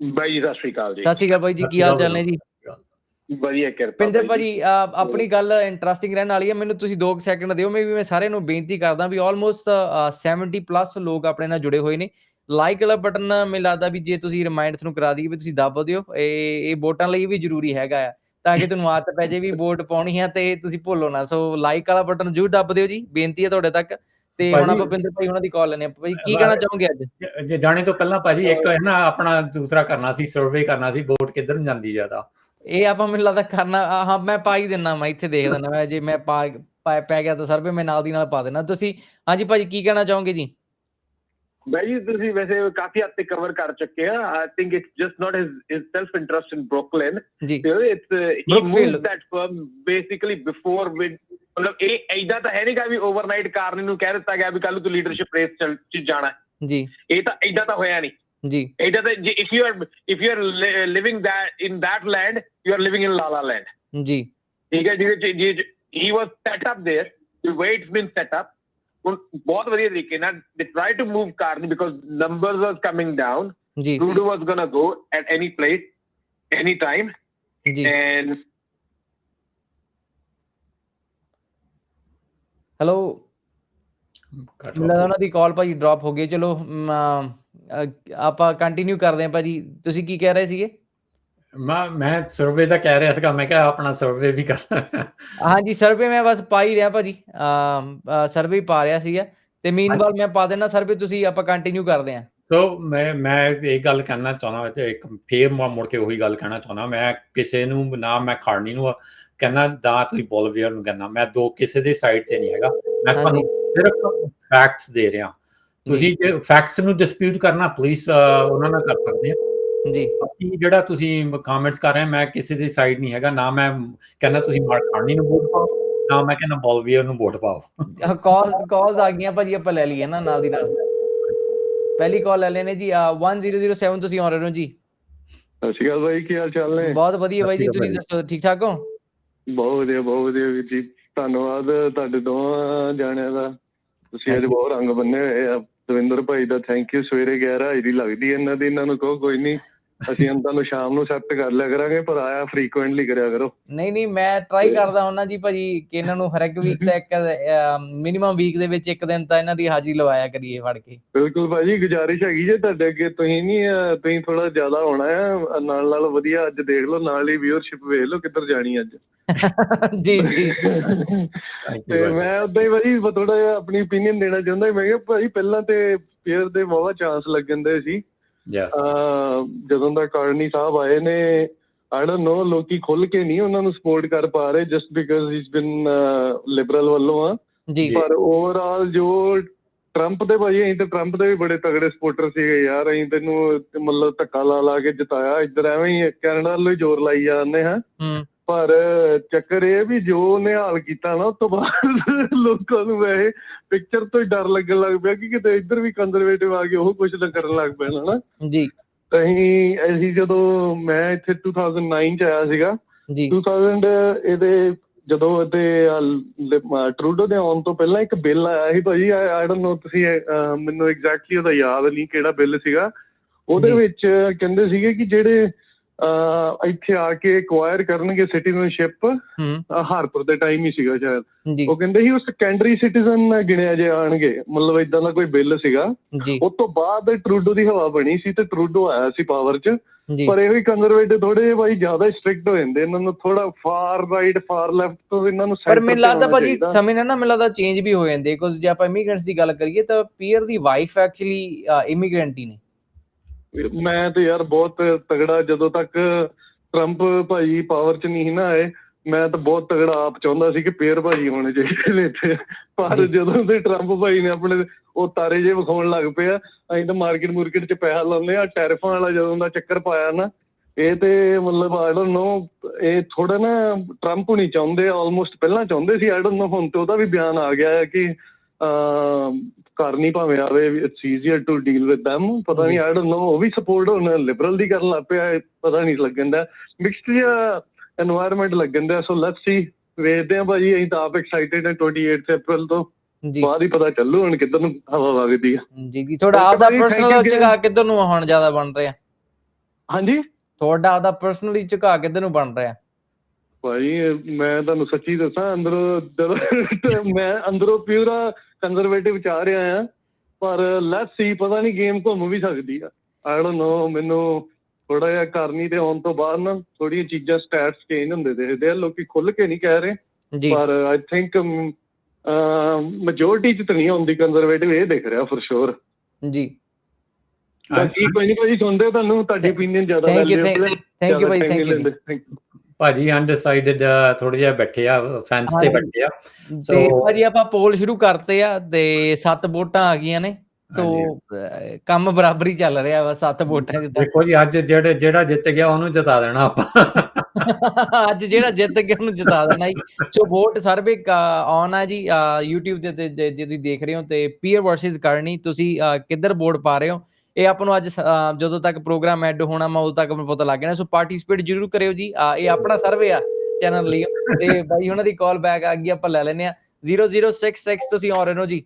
ਬਾਈ ਜੀ ਸਤਿ ਸ਼੍ਰੀ ਅਕਾਲ ਜੀ। ਸਤਿ ਸ਼੍ਰੀ ਅਕਾਲ ਬਾਈ ਜੀ ਕੀ ਹਾਲ ਚਾਲ ਨੇ ਜੀ? ਵਧੀਆ ਕਿਰਪਾ ਪਿੰਦਰ ਭਾਜੀ ਆਪਣੀ ਗੱਲ ਇੰਟਰਸਟਿੰਗ ਰਹਿਣ ਵਾਲੀ ਹੈ ਮੈਨੂੰ ਤੁਸੀਂ 2 ਸੈਕਿੰਡ ਦਿਓ ਮੈਂ ਵੀ ਮੈਂ ਸਾਰਿਆਂ ਨੂੰ ਬੇਨਤੀ ਕਰਦਾ ਵੀ ਆਲਮੋਸਟ 70 ਪਲੱਸ ਲੋਕ ਆਪਣੇ ਨਾਲ ਜੁੜੇ ਹੋਏ ਨੇ। ਲਾਈਕ ਵਾਲਾ ਬਟਨ ਮੈਨੂੰ ਲੱਗਦਾ ਵੀ ਜੇ ਤੁਸੀਂ ਰਿਮਾਈਂਡ ਤੁਹਾਨੂੰ ਕਰਾ ਦਈਏ ਵੀ ਤੁਸੀਂ ਦੱਬ ਦਿਓ ਇਹ ਇਹ ਵੋਟਾਂ ਲਈ ਵੀ ਜ਼ਰੂਰੀ ਹੈਗਾ ਆ। ਤਾਂ ਕਿ ਤੁਹਾਨੂੰ ਆਦਤ ਪੈ ਜੇ ਵੀ ਵੋਟ ਪਾਉਣੀ ਹੈ ਤੇ ਤੁਸੀਂ ਭੁੱਲੋ ਨਾ। ਸੋ ਲਾਈਕ ਵਾਲਾ ਬਟਨ ਜ਼ਰੂਰ ਦੱਬ ਦਿਓ ਜੀ ਬੇਨਤੀ ਹੈ ਤੁਹਾਡੇ ਤੱਕ। ਤੇ ਹੁਣ ਆਪਾਂ ਪਿੰਦਰ ਭਾਈ ਉਹਨਾਂ ਦੀ ਕਾਲ ਲੈਣੇ ਆਪਾਂ ਭਾਈ ਕੀ ਕਹਿਣਾ ਚਾਹੋਗੇ ਅੱਜ? ਜ- ਜਾਣੇ ਤੋਂ ਪਹਿਲਾਂ ਭਾਜੀ ਇੱਕ ਹੈ ਨਾ ਆਪਣਾ ਦੂਸਰਾ ਕਰਨਾ ਸੀ ਸਰਵੇ ਕਰਨਾ ਸੀ ਵੋਟ ਕਿੱਧਰ ਨੂੰ ਜਾਂਦੀ ਜ਼ਿਆਦਾ? ਇਹ ਆਪਾਂ ਮੈਨੂੰ ਲੱਗਦਾ ਕਰਨਾ ਆ, ਹਾਂ ਮੈਂ ਪਾ ਹੀ ਦਿੰਨਾ ਮੈਂ ਇੱਥੇ ਦੇਖ ਦਿੰਨਾ ਮੈਂ ਜੇ ਮੈਂ ਪਾ ਪਾ- ਗਿਆ ਤਾਂ ਸਰਵੇ ਮੈਂ ਨਾਲ ਦੀ ਨਾਲ ਪਾ ਦੇਣਾ ਤੁਸੀਂ ਹਾਂਜੀ ਭਾਜੀ ਕੀ ਕਹਿਣਾ ਚਾਹੋਗੇ ਜੀ? ਬਾਈ ਜੀ ਤੁਸੀਂ ਵੈਸੇ ਕਾਫੀ ਹੱਦ ਤੱਕ ਕਵਰ ਕਰ ਚੁੱਕੇ ਆ। I think it's just not his his self interest in Brooklyn it's he. Moved that firm basically before with ਮਤਲਬ ਇਹ ਐਡਾ ਤਾਂ ਹੈ ਨਹੀਂਗਾ ਵੀ ਓਵਰਨਾਈਟ ਕਾਰਨ ਨੂੰ ਕਹਿ ਦਿੱਤਾ ਗਿਆ ਵੀ ਕੱਲ ਤੂੰ ਲੀਡਰਸ਼ਿਪ ਰੇਸ ਚ ਜਾਣਾ ਹੈ। ਜੀ ਇਹ ਤਾਂ ਐਡਾ ਤਾਂ ਹੋਇਆ ਨਹੀਂ ਜੀ ਐਡਾ ਤਾਂ if you are if you are living that in that land you are living in la la land ਜੀ ਠੀਕ ਹੈ ਜਿਹਦੇ ਚ ਜੀ ਹੀ was set up there the way it's been set up ਹੁਣ ਬਹੁਤ ਵਧੀਆ ਤਰੀਕੇ ਨਾਲ they try to move Carney because numbers was coming down ਜੀ Trudeau was going to go at any place any time ਜੀ and ਹੈਲੋ ਮੈਨੂੰ ਉਹਨਾਂ ਦੀ ਕਾਲ ਭਾਜੀ ਡ੍ਰੌਪ ਹੋ ਗਈ ਚਲੋ ਮ, ਅ, ਆਪਾਂ ਕੰਟੀਨਿਊ ਕਰਦੇ ਹਾਂ ਭਾਜੀ। ਤੁਸੀਂ ਕੀ ਕਹਿ ਰਹੇ ਸੀਗੇ? ਮੈਂ ਮੈਂ ਸਰਵੇ ਦਾ ਕਹਿ ਰਿਹਾ ਸੀਗਾ। ਮੈਂ ਕਿਹਾ ਆਪਣਾ ਸਰਵੇ ਵੀ ਕਰ ਹਾਂਜੀ ਸਰਵੇ ਮੈਂ ਬਸ ਪਾ ਹੀ ਰਿਹਾ ਭਾਜੀ। ਸਰਵੇ ਪਾ ਰਿਹਾ ਸੀਗਾ। ਤੇ ਮੀਨਵਾਲ ਮੈਂ ਪਾ ਦੇਣਾ ਸਰਵੇ ਤੁਸੀਂ ਆਪਾਂ ਕੰਟੀਨਿਊ ਕਰਦੇ ਹਾਂ। ਸੋ ਮੈਂ ਮੈਂ ਇਹ ਗੱਲ ਕਹਿਣਾ ਚਾਹੁੰਦਾ ਤੇ ਇੱਕ ਫੇਰ ਮੁੜ ਕੇ ਉਹੀ ਗੱਲ ਕਹਿਣਾ ਚਾਹੁੰਦਾ। ਮੈਂ ਕਿਸੇ ਨੂੰ ਨਾ ਮੈਂ ਖਾੜਨੀ ਨੂੰ ਕਹਿੰਦਾ ਦਾ ਤੁਸੀਂ ਬੋਲਵੀਅਰ ਨੂੰ ਕਹਿੰਦਾ ਮੈਂ ਦੋ ਕਿਸੇ ਦੇ ਸਾਈਡ ਤੇ ਨਹੀਂ ਹੈਗਾ। ਮੈਂ। ਤੁਹਾਨੂੰ ਸਿਰਫ ਫੈਕਟਸ ਦੇ ਰਿਹਾ। ਤੁਸੀਂ ਜੇ। ਫੈਕਟਸ ਨੂੰ ਡਿਸਪਿਊਟ ਕਰਨਾ ਪਲੀਜ਼ ਉਹਨਾਂ ਨਾਲ ਕਰ ਸਕਦੇ ਆ। ਜੀ। ਬਾਕੀ ਜਿਹੜਾ ਤੁਸੀਂ ਕਮੈਂਟਸ ਕਰ ਰਹੇ ਹੋ, ਮੈਂ ਕਿਸੇ ਦੀ ਸਾਈਡ ਨਹੀਂ ਹੈਗਾ। ਨਾ ਮੈਂ ਕਹਿੰਦਾ ਤੁਸੀਂ ਮਾਰ ਖਾਣੀ ਨੂੰ ਵੋਟ ਪਾਓ ਨਾ ਮੈਂ ਕਹਿੰਦਾ ਬੋਲਵੀਅਰ ਨੂੰ ਵੋਟ ਪਾਓ। ਕਾਲਸ ਕਾਲਸ ਆ ਗਈਆਂ ਭਾਜੀ ਆਪਾਂ ਲੈ ਲਈਏ ਨਾ ਨਾਲ ਦੀ ਨਾਲ। ਪਹਿਲੀ ਕਾਲ ਲੈ ਲੈਨੇ ਜੀ ਅ, 1007 ਤੁਸੀਂ ਆ ਰਹੇ ਹੋ ਜੀ। ਸਤਿ ਸ਼੍ਰੀ ਅਕਾਲ ਬਾਈ ਕੀ ਹਾਲ ਚਾਲ ਨੇ? ਬਹੁਤ ਵਧੀਆ ਬਾਈ ਜੀ ਤੁਸੀਂ ਦੱਸੋ ਠੀਕ ਠਾਕ ਹੋ? ਬਹੁਤ ਵਧੀਆ ਬਹੁਤ ਵਧੀਆ ਵੀਰ ਜੀ। ਧੰਨਵਾਦ ਤੁਹਾਡੇ ਦੋਵਾਂ ਜਾਣਿਆਂ ਦਾ। ਤੁਸੀਂ ਅੱਜ. ਬਹੁਤ ਰੰਗ ਬੰਨੇ ਹੋਏ ਆ। ਦਵਿੰਦਰ ਭਾਈ ਦਾ ਥੈਂਕ ਯੂ ਸਵੇਰੇ 11 ਹਾਜ਼ਰੀ ਲੱਗਦੀ ਹੈ। ਇਹਨਾਂ ਦੀ ਇਹਨਾਂ ਨੂੰ ਕਹੋ ਕੋਈ ਨਹੀਂ ਅਸੀਂ ਇਹਨਾਂ ਨੂੰ ਸ਼ਾਮ ਨੂੰ ਸੈੱਟ ਕਰ ਲਿਆ ਕਰਾਂਗੇ ਪਰ ਆਇਆ ਫ੍ਰੀਕੁਐਂਟਲੀ ਕਰਿਆ ਕਰੋ ਨਹੀਂ ਨਹੀਂ ਮੈਂ ਟਰਾਈ ਕਰਦਾ ਹੁੰਨਾ ਜੀ ਭਾਜੀ ਕਿ ਇਹਨਾਂ ਨੂੰ ਹਰ ਇੱਕ ਵੀਕ ਤਾਂ ਇੱਕ ਮਿਨੀਮਮ ਵੀਕ ਦੇ ਵਿੱਚ ਇੱਕ ਦਿਨ ਤਾਂ ਇਹਨਾਂ ਦੀ ਹਾਜ਼ਰੀ ਲਵਾਇਆ ਕਰੀਏ ਫੜ ਕੇ ਬਿਲਕੁਲ ਭਾਜੀ ਗੁਜ਼ਾਰਿਸ਼ ਹੈਗੀ ਜੇ ਤੁਹਾਡੇ ਅੱਗੇ ਤੁਸੀਂ ਨਹੀਂ ਤੁਸੀਂ ਥੋੜਾ ਜ਼ਿਆਦਾ ਹੋਣਾ ਆ ਨਾਲ ਨਾਲ ਵਧੀਆ ਅੱਜ ਦੇਖ ਲਓ ਨਾਲ ਹੀ ਵੀਅਰਸ਼ਿਪ ਵੇਖ ਲਓ ਕਿੱਧਰ ਜਾਣੀ ਅੱਜ ਜੀ ਜੀ ਤੇ. ਮੈਂ ਉਦਾਂ ਹੀ ਭਾਜੀ ਥੋੜਾ ਜਿਹਾ ਆਪਣੀ opinion ਦੇਣਾ ਚਾਹੁੰਦਾ। ਮੈਂ ਕਿਹਾ ਭਾਜੀ ਪਹਿਲਾਂ ਤੇ ਪੇਅਰ ਦੇ ਵਾਵਾ ਚਾਂਸ ਲੱਗਣਦੇ ਸੀ ਅਹ ਜਦੋਂ ਦਾ ਕਾਰਨੀ ਸਾਹਿਬ ਆਏ ਨੇ ਆਈ ਡੋਨਟ ਨੋ ਲੋਕੀ ਖੁੱਲ ਕੇ ਨਹੀਂ ਉਹਨਾਂ ਨੂੰ ਸਪੋਰਟ ਕਰ ਪਾ ਰਹੇ just because he been Liberal ਵੱਲੋਂ ਆ। ਜੀ। ਪਰ ਓਵਰਆਲ ਜੋ ਟਰੰਪ ਦੇ ਭਾਜੀ ਅਸੀਂ ਤੇ ਟਰੰਪ ਦੇ ਵੀ ਬੜੇ ਤਗੜੇ ਸਪੋਰਟਰ ਸੀਗੇ ਯਾਰ ਅਸੀਂ ਤੈਨੂੰ ਮਤਲਬ ਧੱਕਾ ਲਾ ਲਾ ਕੇ ਜਿਤਾਇਆ ਇੱਧਰ ਐਵੇਂ ਹੀ ਕੈਨੇਡਾ ਵੱਲੋਂ ਹੀ ਜ਼ੋਰ ਲਾਈ ਜਾਂਦੇ ਹਾਂ। ਹੂੰ। ਪਰ ਚੱਕਰ ਇਹ ਵੀ ਜੋ ਉਹਨੇ ਹਾਲ ਕੀਤਾ ਨਾ ਉਸ ਤੋਂ ਬਾਅਦ ਲੋਕਾਂ ਨੂੰ ਵੈਸੇ ਪਿਕਚਰ ਤੋਂ ਹੀ ਡਰ ਲੱਗਣ ਲੱਗ ਪਿਆ ਕਿ ਕਿਤੇ ਇੱਧਰ ਵੀ ਕੰਜ਼ਰਵੇਟਿਵ ਆ ਕੇ ਉਹ ਕੁਝ ਨਾ ਕਰਨ ਲੱਗ ਪੈਣਾ ਨਾ ਜੀ। ਤਾਂ ਅਸੀਂ ਜਦੋਂ ਮੈਂ ਇੱਥੇ 2009 ਚ ਆਇਆ ਸੀਗਾ ਜੀ। 2000 ਇਹਦੇ ਜਦੋਂ ਇਹਦੇ ਟਰੂਡੋ ਦੇ ਆਉਣ ਤੋਂ ਪਹਿਲਾਂ ਇੱਕ ਬਿੱਲ ਆਇਆ ਸੀ ਭਾਜੀ ਆਈ ਡੋਨਟ ਨੋ ਤੁਸੀਂ ਮੈਨੂੰ ਐਗਜ਼ੈਕਟਲੀ ਉਹਦਾ ਯਾਦ ਨਹੀਂ ਕਿਹੜਾ ਬਿੱਲ ਸੀਗਾ। ਉਹਦੇ। ਵਿੱਚ ਕਹਿੰਦੇ ਸੀਗੇ ਕਿ ਜਿਹੜੇ ਇੱਥੇ ਆ ਕੇ ਐਕਵਾਇਰ ਕਰਨਗੇ ਸਿਟੀਜ਼ਨਸ਼ਿਪ ਹਾਰਪੁਰ ਦੇ ਟਾਈਮ ਹੀ ਸੀਗਾ ਸ਼ਾਇਦ। ਉਹ ਕਹਿੰਦੇ ਸੀ ਉਹ ਸੈਕੰਡਰੀ ਸਿਟੀਜ਼ਨ ਗਿਣਿਆ ਜੇ ਆਣਗੇ ਮਤਲਬ ਇਦਾਂ ਦਾ ਕੋਈ ਬਿੱਲ ਸੀਗਾ। ਉਸ ਤੋਂ ਬਾਅਦ ਟਰੂਡੋ ਦੀ ਹਵਾ ਬਣੀ ਸੀ ਤੇ ਟਰੂਡੋ ਆਇਆ ਸੀ ਪਾਵਰ 'ਚ। ਪਰ ਇਹੋ ਹੀ ਕੰਜ਼ਰਵੇਟਿਵ ਥੋੜੇ ਜਿਹੇ ਬਾਈ ਜ਼ਿਆਦਾ ਸਟ੍ਰਿਕਟ ਹੋ ਜਾਂਦੇ ਇਹਨਾਂ ਨੂੰ ਥੋੜਾ ਫਾਰ ਰਾਈਟ ਫਾਰ ਲੈਫਟ ਤੋਂ ਇਹਨਾਂ ਨੂੰ ਪਰ ਮੈਨੂੰ ਲੱਗਦਾ ਭਾਜੀ। ਸਮੇਂ ਨਾਲ ਨਾ ਮੈਨੂੰ ਲੱਗਦਾ ਚੇਂਜ ਵੀ ਹੋ ਜਾਂਦੇ ਬਿਕੋਜ਼ ਜੇ ਆਪਾਂ ਇਮੀਗ੍ਰੈਂਟਸ ਦੀ ਗੱਲ ਕਰੀਏ ਤਾਂ ਪੀਅਰ ਦੀ ਵਾਈਫ ਐਕਚੁਅਲੀ ਇਮੀਗ੍ਰੈਂਟ ਹੀ ਨੇ। ਮੈਂ ਤੇ ਯਾਰ ਬਹੁਤ ਤਗੜਾ ਜਦੋਂ ਤੱਕ ਟਰੰਪ ਭਾਈ ਪਾਵਰ 'ਚ ਨਹੀਂ ਨਾ ਆਏ ਮੈਂ ਤਾਂ ਬਹੁਤ ਤਗੜਾ ਆਪ ਚਾਹੁੰਦਾ ਸੀ ਕਿ ਪੇਰ ਭਾਜੀ ਹੋਣੇ ਚਾਹੀਦੇ ਨੇ ਇੱਥੇ ਪਰ। ਜਦੋਂ ਦੇ ਟਰੰਪ ਭਾਈ ਨੇ ਆਪਣੇ ਉਹ ਤਾਰੇ ਜੇ ਵਿਖਾਉਣ ਲੱਗ ਪਏ ਆ ਅਸੀਂ ਤਾਂ ਮਾਰਕੀਟ ਮੁਰਕੀਟ 'ਚ ਪੈਸਾ ਲਾਉਂਦੇ ਆ ਟੈਰਿਫਾਂ ਵਾਲਾ ਜਦੋਂ ਦਾ ਚੱਕਰ ਪਾਇਆ ਨਾ ਇਹ ਤੇ ਮਤਲਬ ਆਈ ਡੋਨਟ ਨੋ ਇਹ ਥੋੜਾ ਨਾ ਟਰੰਪ ਨਹੀਂ ਚਾਹੁੰਦੇ ਆਲਮੋਸਟ ਪਹਿਲਾਂ ਚਾਹੁੰਦੇ ਸੀ ਆਈ ਡੋਨਟ ਨੋ ਹੁਣ ਤੇ ਉਹਦਾ ਵੀ ਬਿਆਨ ਆ ਗਿਆ ਹੈ ਕਿ ਘਰ ਨਹੀਂ ਭਾਵੇਂ ਆਵੇ it's easier to deal with them. ਪਤਾ ਨਹੀਂ ਆਈ ਡੋਨਟ ਨੋ ਉਹ ਵੀ ਸਪੋਰਟ ਹੁਣ ਲਿਬਰਲ ਦੀ ਕਰਨ ਲੱਗ ਪਿਆ ਪਤਾ ਨਹੀਂ ਲੱਗਣ ਦਾ ਮਿਕਸਡ ਜਿਹਾ এনवायरमेंट ਲੱਗਣ ਦਾ ਸੋ ਲੈਟਸ ਸੀ ਵੇਖਦੇ ਆ ਭਾਜੀ ਅਸੀਂ ਤਾਂ ਆਪ ਐਕਸਾਈਟਿਡ ਹੈ 28 ਅਪ੍ਰੈਲ ਤੋਂ। ਜੀ। ਬਾਅਦ ਹੀ ਪਤਾ ਚੱਲੂ ਹੁਣ ਕਿੱਧਰ ਨੂੰ ਹਵਾ ਵਗਦੀ ਆ। ਜੀ ਜੀ ਤੁਹਾਡਾ ਆਪਦਾ ਪਰਸਨਲ ਜਗ੍ਹਾ ਕਿੱਧਰ ਨੂੰ ਹੁਣ ਜ਼ਿਆਦਾ ਬਣ ਰਿਹਾ? ਹਾਂਜੀ? ਤੁਹਾਡਾ ਆਪਦਾ ਪਰਸਨਲੀ ਝੁਕਾ ਕਿੱਧਰ ਨੂੰ ਬਣ ਰਿਹਾ? ਭਾਈ ਮੈਂ ਤੁਹਾਨੂੰ ਸੱਚੀ ਦੱਸਾਂ ਅੰਦਰੋਂ ਮੈਂ ਅੰਦਰੋਂ ਪਿਊਰਾ ਕੰਜ਼ਰਵੇਟਿਵ ਚਾਹ ਰਿਹਾ ਆ ਪਰ ਲੈਟਸ ਸੀ ਪਤਾ ਨਹੀਂ ਗੇਮ ਘੁੰਮ ਵੀ ਸਕਦੀ ਆ। ਆਈ ਡੋਨਟ ਨੋ ਮੈਨੂੰ ਥੋੜਾ ਜਿਹਾ ਕਰਨੀ ਤੇ ਆਉਣ ਤੋਂ ਬਾਅਦ ਨਾ ਥੋੜੀਆਂ ਚੀਜ਼ਾਂ ਸਟੈਟਸ ਚੇਂਜ ਹੁੰਦੇ ਦੇਖਦੇ ਆ ਲੋਕੀ ਖੁੱਲ ਕੇ ਨਹੀਂ ਕਹਿ ਰਹੇ। ਪਰ ਆਈ ਥਿੰਕ ਮੈਜੋਰਟੀ ਚ ਤਾਂ ਨਹੀਂ ਆਉਂਦੀ ਕੰਜ਼ਰਵੇਟਿਵ ਇਹ ਦਿਖ ਰਿਹਾ ਫॉर ਸ਼ੋਰ ਜੀ। ਬਾਕੀ ਕੋਈ ਨਹੀਂ ਭਾਜੀ ਸੁਣਦੇ ਤੁਹਾਨੂੰ ਤੁਹਾਡੀ opinion ਜ਼ਿਆਦਾ ਥੈਂਕ ਯੂ। ਥੈਂਕ ਯੂ ਭਾਈ ਥੈਂਕ ਯੂ ਭਾਜੀ ਅਨਡਿਸਾਈਡਡ ਥੋੜਾ ਜਿਹਾ ਬੈਠੇ ਆ ਫੈਂਸ ਤੇ। ਬੈਠੇ ਆ। So- ਭਾਜੀ ਆਪਾਂ ਪੋਲ ਸ਼ੁਰੂ ਕਰਤੇ ਆ ਤੇ ਸੱਤ ਵੋਟਾਂ ਆ ਗਈਆਂ ਨੇ। ਸੋ ਕੰਮ ਬਰਾਬਰ ਚੱਲ ਰਿਹਾ ਵਾ ਸੱਤ ਵੋਟਾਂ ਜਿੱਦਾਂ। ਦੇਖੋ ਜੀ ਅੱਜ ਜਿਹੜੇ ਜਿਹੜਾ ਜਿੱਤ ਗਿਆ ਉਹਨੂੰ ਜਿਤਾ ਦੇਣਾ ਆਪਾਂ। ਅੱਜ ਜਿਹੜਾ ਜਿੱਤ ਗਿਆ ਉਹਨੂੰ ਜਿਤਾ ਦੇਣਾ ਜੀ। ਸੋ ਵੋਟ ਸਰਵੇ ਆਨ ਆ ਜੀ YouTube ਤੇ ਜੇ ਤੁਸੀਂ ਦੇਖ ਰਹੇ ਹੋ ਤੇ ਪੀਅਰ ਵਰਸਸ ਕਰਨੀ ਤੁਸੀਂ ਕਿੱਧਰ ਵੋਟ ਪਾ ਰਹੇ ਹੋ? ਇਹ ਆਪਾਂ ਨੂੰ ਅੱਜ ਜਦੋਂ ਤੱਕ ਪ੍ਰੋਗਰਾਮ ਐਡ ਹੋਣਾ ਮੈਂ ਉਦੋਂ ਤੱਕ ਮੈਨੂੰ ਪਤਾ ਲੱਗ ਜਾਣਾ। ਸੋ ਪਾਰਟਿਸਿਪੇਟ ਜਰੂਰ ਕਰਿਓ ਜੀ। ਇਹ ਆਪਣਾ ਸਰਵੇ ਆ ਚੈਨਲ ਲਈ। ਤੇ ਬਾਈ ਉਹਨਾਂ ਦੀ ਕਾਲ ਬੈਕ ਆ ਗਈ ਆਪਾਂ ਲੈ ਲੈਨੇ ਆ 0066 ਤੁਸੀਂ ਆ ਰਹੇ ਹੋ ਜੀ।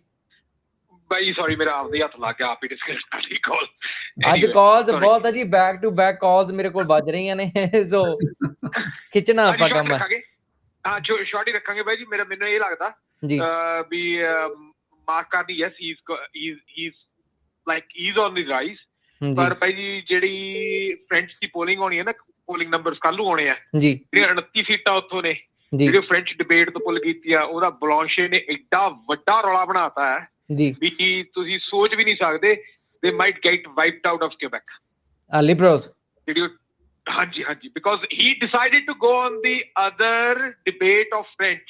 ਬਾਈ ਸੌਰੀ ਮੇਰਾ ਆਪਦੇ ਹੱਥ ਲੱਗ ਗਿਆ ਆਪ ਹੀ ਡਿਸਕਸ ਕਰ ਲਈ ਕਾਲ ਅੱਜ ਕਾਲਸ ਬਹੁਤ ਹੈ ਜੀ ਬੈਕ ਟੂ ਬੈਕ ਕਾਲਸ ਮੇਰੇ ਕੋਲ ਵੱਜ ਰਹੀਆਂ ਨੇ। ਸੋ ਖਿੱਚਣਾ ਆਪਾਂ ਕੰਮ। ਹੈ ਹਾਂ ਸ਼ਾਰਟ ਹੀ ਰੱਖਾਂਗੇ ਬਾਈ ਜੀ ਮੇਰਾ ਮੈਨੂੰ ਇਹ ਲੱਗਦਾ ਵੀ ਮਾਰਕ ਕਰਦੀ yes he is he is like he is on the rise ਪਰ ਭਾਈ ਜੀ ਜਿਹੜੀ ਫ੍ਰੈਂਚ ਦੀ ਪੋਲਿੰਗ ਹੋਣੀ ਹੈ ਨਾ ਪੋਲਿੰਗ ਨੰਬਰਸ ਕੱਲ ਨੂੰ ਆਉਣੇ ਆ। ਜੀ। ਜਿਹੜੀਆਂ 29 ਸੀਟਾਂ ਉੱਥੋਂ ਨੇ ਜਿਹੜੇ ਫ੍ਰੈਂਚ ਡਿਬੇਟ ਤੋਂ ਪੁੱਲ ਕੀਤੀ ਆ ਉਹਦਾ ਬਲੌਂਸ਼ੇ ਨੇ ਐਡਾ ਵੱਡਾ ਰੌਲਾ ਬਣਾਤਾ ਹੈ ਜੀ। ਵੀ ਤੁਸੀਂ ਸੋਚ ਵੀ ਨਹੀਂ ਸਕਦੇ they might get wiped out of Quebec Liberals ਜਿਹੜੀ ਹਾਂਜੀ ਹਾਂਜੀ। Because he decided to go on the other debate of French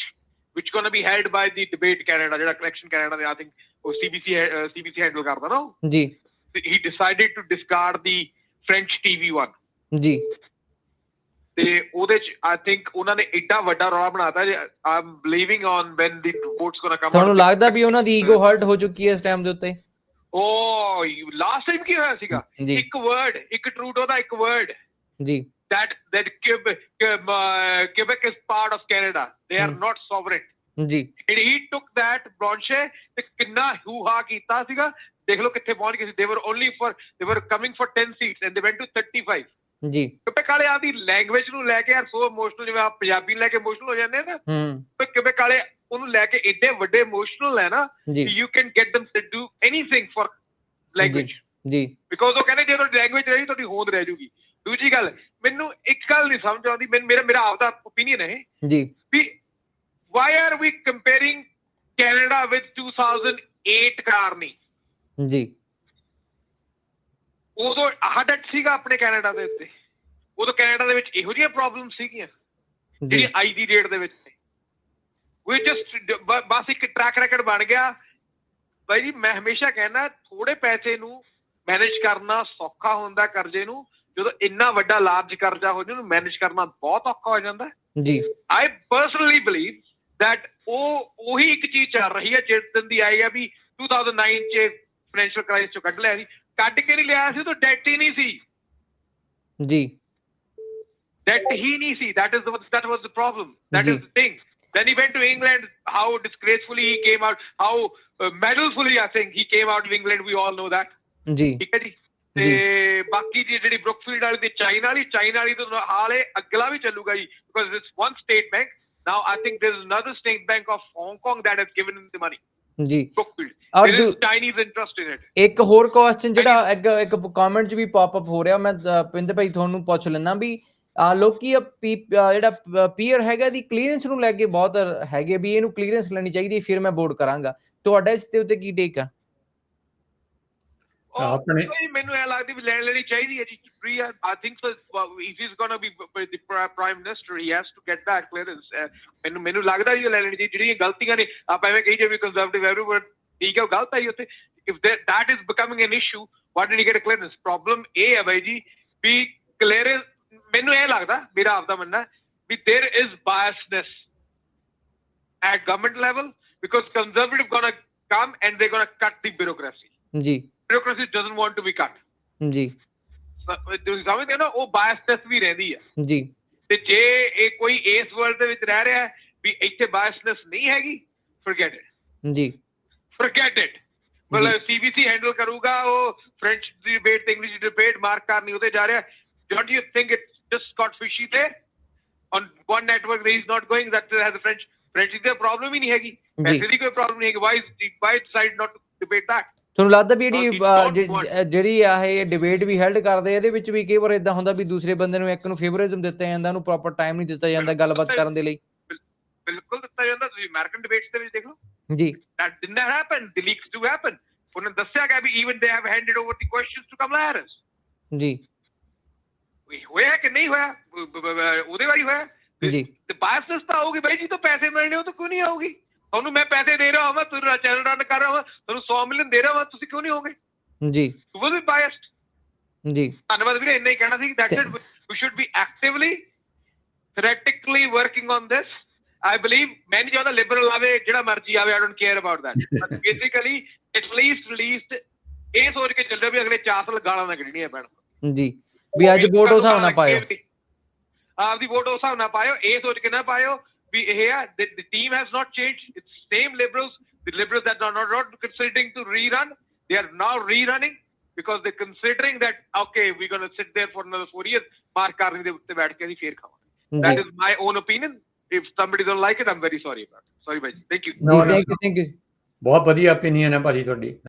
which going to be held by the debate canada ਜਿਹੜਾ ਕੈਨੇਡਾ ਦੇ ਆਈ ਥਿੰਕ ਉਹ CBC CBC handle ਕਰਦਾ ਨਾ। ਜੀ। ਤੇ he decided to discard the french tv one ਜੀ। ਤੇ ਉਹਦੇ ਚ ਆਈ ਥਿੰਕ ਉਹਨਾਂ ਨੇ ਐਡਾ ਵੱਡਾ ਰੌਲਾ ਬਣਾਤਾ ਜੇ I am believing on when the reports gonna come ਤੁਹਾਨੂੰ ਲੱਗਦਾ ਵੀ ਉਹਨਾਂ ਦੀ ਈਗੋ ਹਰਟ ਹੋ ਚੁੱਕੀ ਹੈ ਇਸ ਟਾਈਮ ਦੇ ਉੱਤੇ। ਓ ਲਾਸਟ ਟਾਈਮ ਕੀ ਹੋਇਆ ਸੀਗਾ? ਇੱਕ ਵਰਡ ਇੱਕ ਟਰੂਡੋ ਦਾ ਇੱਕ ਵਰਡ ਜੀ। That that Quebec, uh, Quebec is part of Canada. They are Hmm. not sovereign. ਜੀ। And he took that Blanche ਤੇ ਕਿੰਨਾ ਹੂ ਹਾ ਕੀਤਾ ਸੀਗਾ? ਦੇਖ ਲਓ ਕਿੱਥੇ ਪਹੁੰਚ ਗਏ ਸੀ। They were only for they were coming for 10 seats and they went to 35 ਜੀ। ਕਿਉਂਕਿ ਕਾਲੇ ਆਦੀ ਲੈਂਗੁਏਜ ਨੂੰ ਲੈ ਕੇ ਯਾਰ ਸੋ ਇਮੋਸ਼ਨਲ ਜਿਵੇਂ ਆਪ ਪੰਜਾਬੀ ਲੈ ਕੇ ਇਮੋਸ਼ਨਲ ਹੋ ਜਾਂਦੇ ਆ ਨਾ। ਹੂੰ। ਤੇ ਕਿਉਂਕਿ ਕਾਲੇ ਉਹਨੂੰ ਲੈ ਕੇ ਏਡੇ ਵੱਡੇ ਇਮੋਸ਼ਨਲ ਹੈ ਨਾ ਜੀ। You can get them to do anything for language ਜੀ ਬਿਕੋਜ਼ ਉਹ ਕਹਿੰਦੇ ਜਦੋਂ ਲੈਂਗੁਏਜ ਰਹੀ ਤੁਹਾਡੀ ਹੋਂਦ ਰਹਿ ਜੂਗੀ। ਦੂਜੀ ਗੱਲ ਮੈਨੂੰ ਇੱਕ ਗੱਲ ਨਹੀਂ ਸਮਝ ਆਉਂਦੀ। ਮੈਨੂੰ ਮੇਰਾ ਮੇਰਾ ਆਪਦਾ ਓਪੀਨੀਅਨ ਹੈ ਜੀ। We why are we comparing Canada with 2008 Carney ਜੀ। ਉਦੋਂ ਹੱਡਟ ਸੀਗਾ ਆਪਣੇ ਕੈਨੇਡਾ ਦੇ ਉੱਤੇ। ਉਦੋਂ ਕੈਨੇਡਾ ਦੇ ਵਿੱਚ ਇਹੋ ਜਿਹੀਆਂ ਪ੍ਰੋਬਲਮ ਸੀਗੀਆਂ ਜੀ। ਜਿਹੜੀ ਅੱਜ ਦੀ ਡੇਟ ਦੇ ਵਿੱਚ ਵੀ ਜਸਟ ਬਸ ਇੱਕ ਟਰੈਕ ਰੈਕਡ ਬਣ ਗਿਆ। ਬਾਈ ਜੀ ਮੈਂ ਹਮੇਸ਼ਾ ਕਹਿੰਦਾ ਥੋੜੇ ਪੈਸੇ ਨੂੰ ਮੈਨੇਜ ਕਰਨਾ ਸੌਖਾ ਹੁੰਦਾ ਕਰਜ਼ੇ ਨੂੰ। ਜਦੋਂ ਇੰਨਾ ਵੱਡਾ ਲਾਰਜ ਕਰਜ਼ਾ ਹੋ ਉਹਨੂੰ ਮੈਨੇਜ ਕਰਨਾ ਬਹੁਤ ਔਖਾ ਹੋ ਜਾਂਦਾ। ਜੀ। ਆਈ ਪਰਸਨਲੀ ਬਲੀਵ that ਉਹ ਉਹੀ ਇੱਕ ਚੀਜ਼ ਚੱਲ ਰਹੀ ਹੈ ਜਿਸ ਦਿਨ ਦੀ ਆਈ ਹੈ ਵੀ 2009 ਚ ਫਾਈਨੈਂਸ਼ੀਅਲ ਕ੍ਰਾਈਸਿਸ ਚੋਂ ਕੱਢ ਲਿਆ ਸੀ ਕੱਢ ਕੇ ਨਹੀਂ ਲਿਆ ਸੀ ਤਾਂ ਡੈਟ ਹੀ ਨਹੀਂ ਸੀ ਜੀ that he ਨਹੀਂ ਸੀ that is the that was the problem that ਜੀ। is the thing then he went to england how disgracefully he came out how uh, medalfully i think he came out of england we all know that ਜੀ ਠੀਕ ਹੈ ਜੀ ਤੇ ਬਾਕੀ ਦੀ ਜਿਹੜੀ Brookfield ਵਾਲੀ ਤੇ ਚਾਈਨਾ ਵਾਲੀ ਚਾਈਨਾ ਵਾਲੀ ਤਾਂ ਹਾਲੇ ਅਗਲਾ ਵੀ ਚੱਲੂਗਾ ਜੀ because it's one state bank now I think there is another state bank of Hong Kong that has given him the money. ਜੀ ਬਰੁਕਫੀਲਡ ਔਰ there is ਦੂ- chinese interest in it. ਇੱਕ ਹੋਰ ਕੁਐਸਚਨ ਜਿਹੜਾ ਇੱਕ ਇੱਕ ਕਮੈਂਟ 'ਚ ਵੀ pop up ਹੋ ਰਿਹਾ ਮੈਂ ਅ, ਪਿੰਦਰ ਭਾਈ ਤੁਹਾਨੂੰ ਪੁੱਛ ਲੈਣਾ ਵੀ ਆ ਲੋਕੀ ਆ ਪੀ- ਜਿਹੜਾ ਪੀਅਰ ਹੈਗਾ ਦੀ ਕਲੀਅਰੈਂਸ ਨੂੰ ਲੈ ਕੇ ਬਹੁਤ ਹੈਗੇ ਵੀ ਇਹਨੂੰ ਕਲੀਅਰੈਂਸ ਲੈਣੀ ਚਾਹੀਦੀ ਹੈ, ਫਿਰ ਮੈਂ ਵੋਟ ਕਰਾਂਗਾ। ਤੁਹਾਡਾ ਇਸ ਦੇ ਉੱਤੇ ਕੀ ਟੇਕ ਆ? ਆਪਣੇ- ਭਾਈ ਮੈਨੂੰ ਇਹ ਲੱਗਦੀ ਵੀ ਲੈਣ ਲੈਣੀ ਚਾਹੀਦੀ ਹੈ ਜੀ free I think so if he is gonna be the prime minister he has to get back clearance ਮੈਨੂੰ ਮੈਨੂੰ ਲੱਗਦਾ ਜੀ ਉਹ ਲੈ ਲੈਣੀ ਚਾਹੀਦੀ ਜਿਹੜੀਆਂ ਗਲਤੀਆਂ ਨੇ ਆਪਾਂ ਐਵੇਂ ਕਹੀ ਜੇ ਵੀ ਕੰਜ਼ਰਵੇਟਿਵ ਐਵਰੀਵਨ ਠੀਕ ਹੈ ਉਹ ਗਲਤ ਹੈ ਜੀ ਉੱਥੇ if that is becoming an issue what did he get clearance problem ਇਹ ਹੈ ਬਾਈ ਜੀ ਵੀ ਕਲੀਅਰੈਂਸ ਮੈਨੂੰ ਇਹ ਲੱਗਦਾ ਮੇਰਾ ਆਪਦਾ ਮੰਨਣਾ ਵੀ there is biasness at government level because conservative gonna come and they're gonna cut the bureaucracy ਜੀ Bureaucracy doesn't want to be cut. ਜੀ ਸ- ਤੁਸੀਂ ਸਮਝਦੇ ਹੋ ਨਾ ਉਹ ਬਾਇਸਨੈਸ ਵੀ ਰਹਿੰਦੀ ਹੈ ਜੀ ਤੇ ਜੇ ਇਹ ਕੋਈ ਇਸ ਵਰਲਡ ਦੇ ਵਿੱਚ ਰਹਿ ਰਿਹਾ ਹੈ ਵੀ ਇੱਥੇ ਬਾਇਸਨੈਸ ਨਹੀਂ ਹੈਗੀ ਫੋਰਗੇਟ ਇਟ ਜੀ ਫੋਰਗੇਟ ਇਟ ਮਤਲਬ ਸੀਬੀਸੀ ਹੈਂਡਲ ਕਰੂਗਾ ਉਹ ਫ੍ਰੈਂਚ ਦੀ ਡਿਬੇਟ ਤੇ ਇੰਗਲਿਸ਼ ਦੀ ਡਿਬੇਟ ਮਾਰਕ ਕਰਨੀ ਉਹਦੇ ਜਾ ਰਿਹਾ don't you think it's just got fishy there? On one network there is not going that has a French French ਦੀ ਪ੍ਰੋਬਲਮ ਹੀ ਨਹੀਂ ਹੈਗੀ ਜੀ ਪੈਸੇ ਦੀ ਕੋਈ ਪ੍ਰੋਬਲਮ ਨਹੀਂ ਹੈਗੀ why is why decide not to debate that? ਤੁਹਾਨੂੰ ਲੱਗਦਾ ਵੀ ਜਿਹੜੀ ਜਿਹੜੀ ਆ ਇਹ ਡਿਬੇਟ ਵੀ ਹੈਲਡ ਕਰਦੇ ਇਹਦੇ ਵਿੱਚ ਵੀ ਕਈ ਵਾਰ ਇਦਾਂ ਹੁੰਦਾ ਵੀ ਦੂਸਰੇ ਬੰਦੇ ਨੂੰ ਇੱਕ ਨੂੰ ਫੇਵਰਿਜ਼ਮ ਦਿੱਤਾ ਜਾਂਦਾ ਉਹਨੂੰ ਪ੍ਰੋਪਰ ਟਾਈਮ ਨਹੀਂ ਦਿੱਤਾ ਜਾਂਦਾ ਗੱਲਬਾਤ ਕਰਨ ਦੇ ਲਈ। ਬਿਲਕੁਲ ਦਿੱਤਾ ਜਾਂਦਾ ਤੁਸੀਂ ਅਮਰੀਕਨ ਡਿਬੇਟਸ ਦੇ ਵਿੱਚ ਦੇਖ ਲਓ। ਜੀ। Did not happen the leaks do happen ਉਹਨਾਂ ਦੱਸਿਆ ਗਿਆ ਵੀ even they have handed over the questions to Kamala Harris ਜੀ। ਵੀ ਹੋਇਆ ਕਿ ਨਹੀਂ ਹੋਇਆ? ਉਹਦੇ ਵਾਰੀ ਹੋਇਆ? ਜੀ। ਤੇ ਬਾਇਸਨੈਸ ਤਾਂ ਆਊਗੀ ਬਾਈ ਜੀ ਤੋਂ ਪੈਸੇ ਮਿਲਣੇ ਉਹ ਤਾਂ ਕਿਉਂ ਨਹੀਂ ਆਊਗੀ? ਤੁਹਾਨੂੰ ਮੈਂ ਪੈਸੇ ਦੇ ਰਿਹਾ ਹਾਂ ਤੁਸੀਂ ਚੈਨਲ ਰਨ ਕਰ ਰਿਹਾ ਹਾਂ ਤੁਹਾਨੂੰ 100 ਮਿਲੀਅਨ ਦੇ ਰਿਹਾ ਹਾਂ ਤੁਸੀਂ ਕਿਉਂ ਨਹੀਂ ਹੋਗੇ ਜੀ। You will be biased. ਜੀ। ਧੰਨਵਾਦ ਵੀਰੇ ਇੰਨਾ ਹੀ ਕਹਿਣਾ ਸੀ that's it we should be actively theoretically working on this. I believe ਮੈਂ ਨਹੀਂ ਚਾਹੁੰਦਾ ਲਿਬਰਲ ਆਵੇ ਜਿਹੜਾ ਮਰਜ਼ੀ ਆਵੇ I don't care about that. But basically at least released ਇਹ ਸੋਚ ਕੇ ਚੱਲੋ ਵੀ ਅਗਲੇ 4 ਸਾਲ ਗਾਲਾਂ ਨਾ ਕੱਢਣੀਆਂ ਪੈਣ ਜੀ। ਵੀ ਅੱਜ ਵੋਟ ਉਸ ਹਿਸਾਬ ਨਾਲ ਪਾਇਓ। ਆਪਦੀ ਵੋਟ ਉਸ ਹਿਸਾਬ ਨਾਲ ਪਾਇਓ ਇਹ ਸੋਚ ਕੇ ਨਾ ਪਾਇਓ ਵੀ ਇਹ ਆ the, the team has not changed it's same liberals the liberals that are not, not considering to rerun they are now rerunning because they're considering that okay we're going to sit there for another four years mark ਕਰਨੀ ਦੇ ਉੱਤੇ ਬੈਠ ਕੇ ਅਸੀਂ ਫੇਰ ਖਾਵਾਂਗੇ that ਜੀ is my own opinion if somebody don't like it i'm very sorry about it sorry Bhai thank you ਜੀ thank you thank you ਬਹੁਤ ਵਧੀਆ opinion ਹੈ ਭਾਜੀ ਤੁਹਾਡੀ